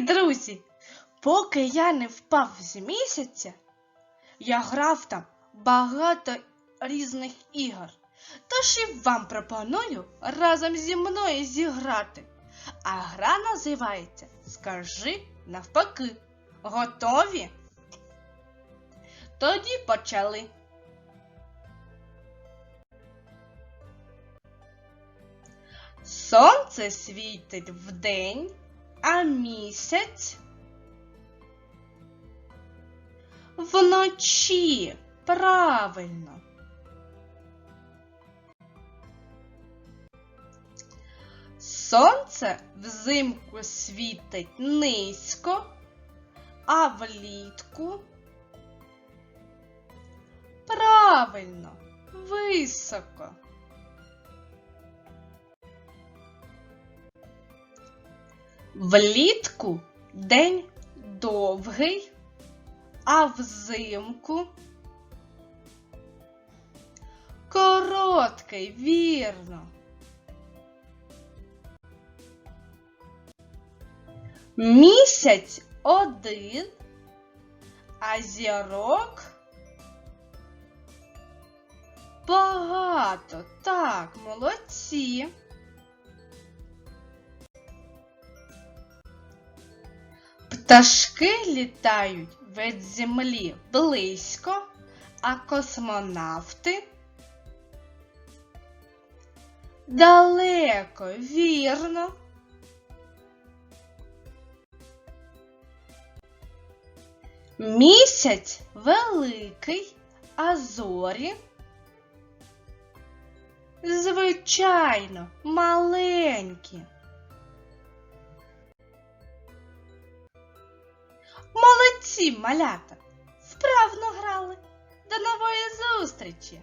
Друзі, поки я не впав з місяця, я грав там багато різних ігор. Тож і вам пропоную разом зі мною зіграти. А гра називається Скажи навпаки. Готові? Тоді почали. Сонце світить вдень, а місяць вночі. Правильно. Сонце взимку світить низько, а влітку правильно, високо. Влітку день довгий, а взимку короткий, вірно. Місяць один, а зірок багато. Так, молодці. Пташки літають від землі близько, а космонавти далеко, вірно. Місяць великий, а зорі звичайно маленькі. Молодці, малята! Вправно грали. До нової зустрічі!